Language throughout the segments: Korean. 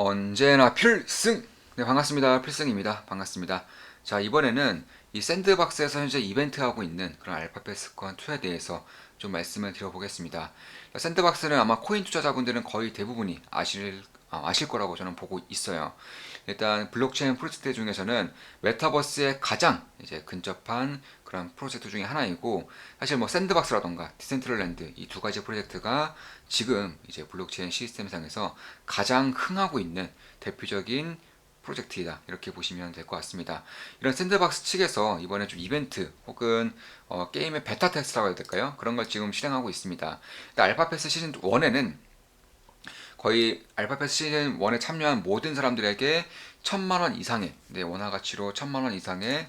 언제나 필승! 네, 반갑습니다. 필승입니다. 반갑습니다. 자, 이번에는 이 샌드박스에서 현재 이벤트하고 있는 그런 알파패스권 2에 대해서 좀 말씀을 드려보겠습니다. 자, 샌드박스는 아마 코인 투자자분들은 거의 대부분이 아실, 아, 아실 거라고 저는 보고 있어요. 일단 블록체인 프로젝트 중에서는 메타버스에 가장 이제 근접한 그런 프로젝트 중에 하나이고 사실 뭐 샌드박스라던가 디센트럴랜드 이 두 가지 프로젝트가 지금 이제 블록체인 시스템상에서 가장 흥하고 있는 대표적인 프로젝트이다 이렇게 보시면 될 것 같습니다. 이런 샌드박스 측에서 이번에 좀 이벤트 혹은 어, 게임의 베타 테스트라고 해야 될까요? 그런 걸 지금 실행하고 있습니다. 알파패스 시즌 1에는 거의 알파패스 시즌 1에 참여한 모든 사람들에게 천만 원 이상의 네, 원화 가치로 천만 원 이상의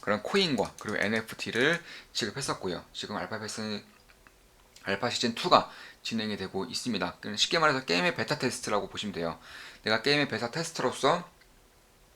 그런 코인과 그리고 NFT를 지급했었고요. 지금 알파패스 알파 시즌 2가 진행이 되고 있습니다. 쉽게 말해서 게임의 베타 테스트라고 보시면 돼요. 내가 게임의 베타 테스트로서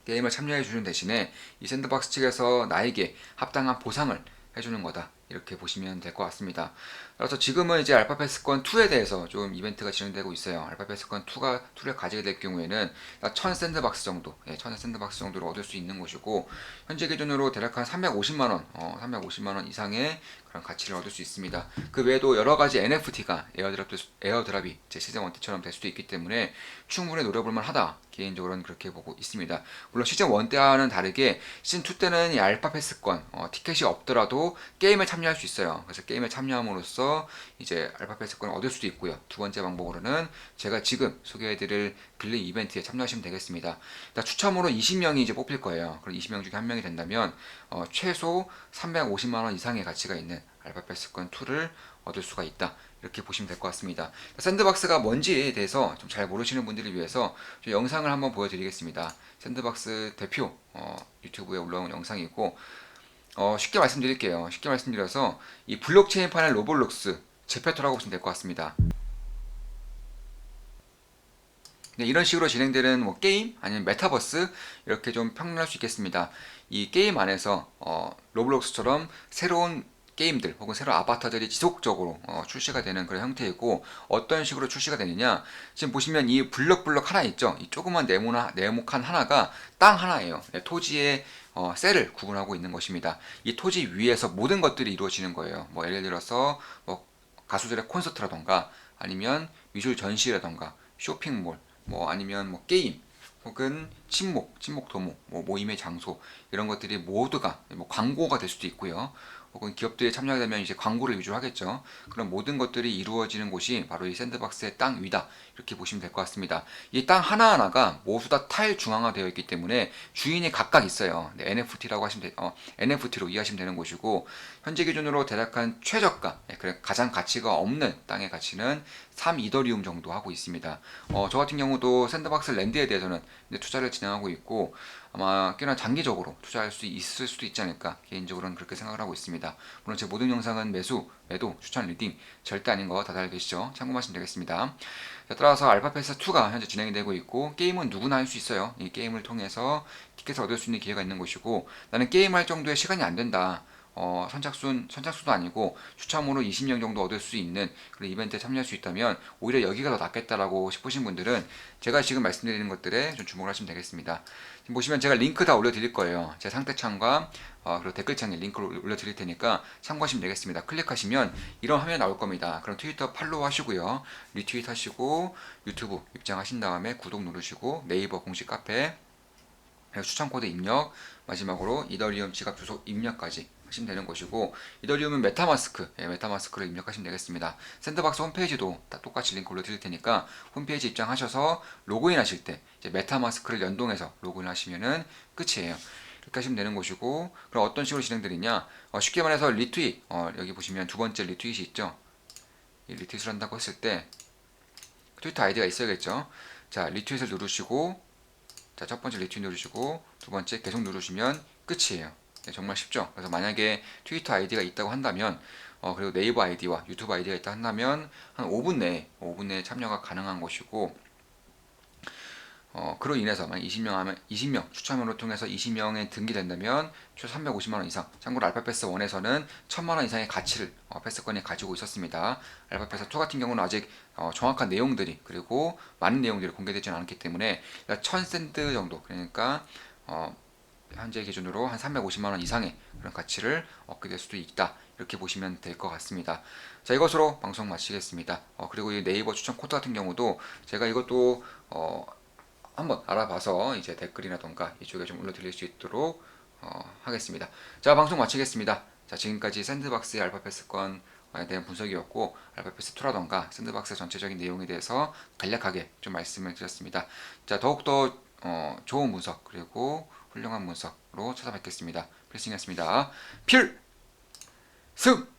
게임을 참여해 주는 대신에 이 샌드박스 측에서 나에게 합당한 보상을 해주는 거다. 이렇게 보시면 될 것 같습니다. 그래서 지금은 이제 알파 패스권 2에 대해서 좀 이벤트가 진행되고 있어요. 알파 패스권 2가 2를 가지게 될 경우에는 1000 샌드박스 정도, 예, 1000 샌드박스 정도를 얻을 수 있는 것이고 현재 기준으로 대략 한 350만 원, 어, 350만 원 이상의 그런 가치를 얻을 수 있습니다. 그 외에도 여러 가지 NFT가 에어드랍, 에어드랍이 제 시즌 1 때처럼 될 수도 있기 때문에 충분히 노려볼 만하다. 개인적으로는 그렇게 보고 있습니다. 물론 시즌 1 때와는 다르게 시즌 2 때는 이 알파 패스권 어, 티켓이 없더라도 게임에 참여 할 수 있어요. 그래서 게임에 참여함으로써 이제 알파 패스권을 얻을 수도 있고요. 두 번째 방법으로는 제가 지금 소개해드릴 빌링 이벤트에 참여하시면 되겠습니다. 추첨으로 20명이 이제 뽑힐 거예요. 그럼 20명 중에 한 명이 된다면 어, 최소 350만 원 이상의 가치가 있는 알파 패스권 2를 얻을 수가 있다. 이렇게 보시면 될 것 같습니다. 샌드박스가 뭔지에 대해서 좀 잘 모르시는 분들을 위해서 영상을 한번 보여드리겠습니다. 샌드박스 대표 어, 유튜브에 올라온 영상이고 어, 쉽게 말씀드릴게요. 쉽게 말씀드려서 이 블록체인 판의 로블록스 제페토라고 보시면 될 것 같습니다. 네, 이런 식으로 진행되는 뭐 게임 아니면 메타버스 이렇게 좀 평론할 수 있겠습니다. 이 게임 안에서 어, 로블록스처럼 새로운 게임들 혹은 새로운 아바타들이 지속적으로 어, 출시가 되는 그런 형태이고 어떤 식으로 출시가 되느냐? 지금 보시면 이 블럭블럭 하나 있죠? 이 조그만 네모나 네모칸 하나가 땅 하나예요. 네, 토지의 어, 셀을 구분하고 있는 것입니다. 이 토지 위에서 모든 것들이 이루어지는 거예요. 뭐 예를 들어서 뭐 가수들의 콘서트라던가 아니면 미술 전시라던가 쇼핑몰 뭐 아니면 뭐 게임 혹은 친목, 친목 도모, 뭐 모임의 장소 이런 것들이 모두가 뭐 광고가 될 수도 있고요. 혹은 기업들이 참여하게 되면 이제 광고를 위주로 하겠죠. 그런 모든 것들이 이루어지는 곳이 바로 이 샌드박스의 땅 위다. 이렇게 보시면 될 것 같습니다. 이 땅 하나하나가 모두 다 탈중앙화 되어 있기 때문에 주인이 각각 있어요. 네, NFT라고 하시면 돼, 어, NFT로 이해하시면 되는 것이고 현재 기준으로 대략한 최저가, 네, 가장 가치가 없는 땅의 가치는 3 이더리움 정도 하고 있습니다. 어, 저 같은 경우도 샌드박스 랜드에 대해서는 투자를 진행하고 있고 아마 꽤나 장기적으로 투자할 수 있을 수도 있지 않을까 개인적으로는 그렇게 생각을 하고 있습니다. 물론 제 모든 영상은 매수, 매도, 추천, 리딩 절대 아닌 거 다들 계시죠? 참고하시면 되겠습니다. 자, 따라서 알파패스 2가 현재 진행이 되고 있고 게임은 누구나 할 수 있어요. 이 게임을 통해서 티켓을 얻을 수 있는 기회가 있는 것이고 나는 게임할 정도의 시간이 안 된다. 어, 선착순, 선착순도 아니고 추첨으로 20명 정도 얻을 수 있는 그런 이벤트에 참여할 수 있다면 오히려 여기가 더 낫겠다라고 싶으신 분들은 제가 지금 말씀드리는 것들에 좀 주목을 하시면 되겠습니다. 지금 보시면 제가 링크 다 올려드릴 거예요. 제 상태창과 어, 그리고 댓글창에 링크를 올려드릴 테니까 참고하시면 되겠습니다. 클릭하시면 이런 화면이 나올 겁니다. 그럼 트위터 팔로우 하시고요. 리트윗 하시고 유튜브 입장하신 다음에 구독 누르시고 네이버 공식 카페 추천 코드 입력 마지막으로 이더리움 지갑 주소 입력까지 하시면 되는 것이고 이더리움은 메타마스크 예, 메타마스크를 입력하시면 되겠습니다. 샌드박스 홈페이지도 다 똑같이 링크 올려드릴 테니까 홈페이지 입장하셔서 로그인 하실 때 메타마스크를 연동해서 로그인 하시면은 끝이에요. 이렇게 하시면 되는 것이고 그럼 어떤 식으로 진행되느냐 어, 쉽게 말해서 리트윗 어, 여기 보시면 두 번째 리트윗이 있죠. 이 리트윗을 한다고 했을 때 트위터 아이디가 있어야겠죠. 자 리트윗을 누르시고 자 첫 번째 리트윗 누르시고 두 번째 계속 누르시면 끝이에요. 네, 정말 쉽죠. 그래서 만약에 트위터 아이디가 있다고 한다면 어, 그리고 네이버 아이디와 유튜브 아이디가 있다 한다면 한 5분 내에 5분 내에 참여가 가능한 것이고 어, 그로 인해서 만약 20명 하면 20명 추첨으로 통해서 20명에 등기된다면 최소 350만 원 이상. 참고로 알파패스 1에서는 1000만 원 이상의 가치를 어, 패스권이 가지고 있었습니다. 알파패스 2 같은 경우는 아직 어, 정확한 내용들이 그리고 많은 내용들이 공개되지는 않았기 때문에 1000센트 정도 그러니까 어, 현재 기준으로 한 350만 원 이상의 그런 가치를 얻게 될 수도 있다. 이렇게 보시면 될 것 같습니다. 자 이것으로 방송 마치겠습니다. 어, 그리고 이 네이버 추천 코드 같은 경우도 제가 이것도 어, 한번 알아봐서 이제 댓글이라던가 이쪽에 좀 올려드릴 수 있도록 어, 하겠습니다. 자 방송 마치겠습니다. 자 지금까지 샌드박스의 알파패스권 에 대한 분석이었고 알파패스 2라던가 샌드박스 전체적인 내용에 대해서 간략하게 좀 말씀을 드렸습니다. 자 더욱더 어, 좋은 분석 그리고 훌륭한 분석으로 찾아뵙겠습니다. 필승이었습니다. 필승!